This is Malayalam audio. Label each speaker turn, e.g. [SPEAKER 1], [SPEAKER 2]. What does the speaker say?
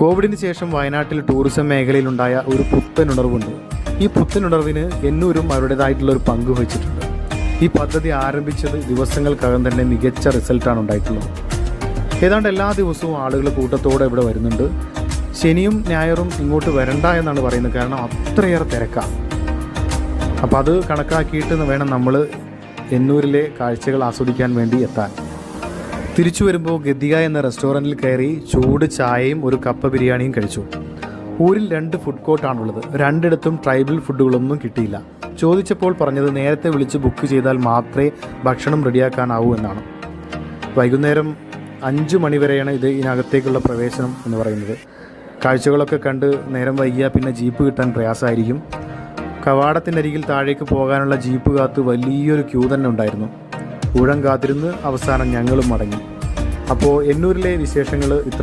[SPEAKER 1] കോവിഡിന് ശേഷം വയനാട്ടിൽ ടൂറിസം മേഖലയിലുണ്ടായ ഒരു പുത്തൻ ഉണർവുണ്ട് ഈ പുത്തൻ ഉണർവിന് എന്നൂരും അവരുടേതായിട്ടുള്ള ഒരു പങ്ക് വഹിച്ചിട്ടുണ്ട്. ഈ പദ്ധതി ആരംഭിച്ചത് ദിവസങ്ങൾക്കകം തന്നെ മികച്ച റിസൾട്ടാണ് ഉണ്ടായിട്ടുള്ളത്. ഏതാണ്ട് എല്ലാ ദിവസവും ആളുകൾ കൂട്ടത്തോടെ ഇവിടെ വരുന്നുണ്ട്. ശനിയും ഞായറും ഇങ്ങോട്ട് വരണ്ട എന്നാണ് പറയുന്നത് കാരണം അത്രയേറെ തിരക്കാണ് അപ്പോൾ അത് കണക്കാക്കിയിട്ട് വേണം നമ്മൾ എന്നൂരിലെ കാഴ്ചകൾ ആസ്വദിക്കാൻ വേണ്ടി എത്താൻ. തിരിച്ചു വരുമ്പോൾ ഗദ്ദിക എന്ന റെസ്റ്റോറന്റിൽ കയറി ചൂട് ചായയും ഒരു കപ്പ ബിരിയാണിയും കഴിച്ചു. ഊരിൽ രണ്ട് ഫുഡ് കോർട്ടാണുള്ളത് രണ്ടിടത്തും ട്രൈബൽ ഫുഡുകളൊന്നും കിട്ടിയില്ല. ചോദിച്ചപ്പോൾ പറഞ്ഞത് നേരത്തെ വിളിച്ച് ബുക്ക് ചെയ്താൽ മാത്രമേ ഭക്ഷണം റെഡിയാക്കാനാവൂ എന്നാണ്. വൈകുന്നേരം അഞ്ച് മണിവരെയാണ് ഇത് ഇതിനകത്തേക്കുള്ള പ്രവേശനം എന്ന് പറയുന്നത്. കാഴ്ചകളൊക്കെ കണ്ട് നേരം വൈകിയ പിന്നെ ജീപ്പ് കിട്ടാൻ പ്രയാസമായിരിക്കും അരികിൽ താഴേക്ക് പോകാനുള്ള ജീപ്പ് കാത്ത് വലിയൊരു ക്യൂ തന്നെ ഉണ്ടായിരുന്നു. ഊഴം കാത്തിരുന്ന് അവസാനം ഞങ്ങളും മടങ്ങി. അപ്പോൾ എന്നൂരിലെ വിശേഷങ്ങൾ ഇത്ര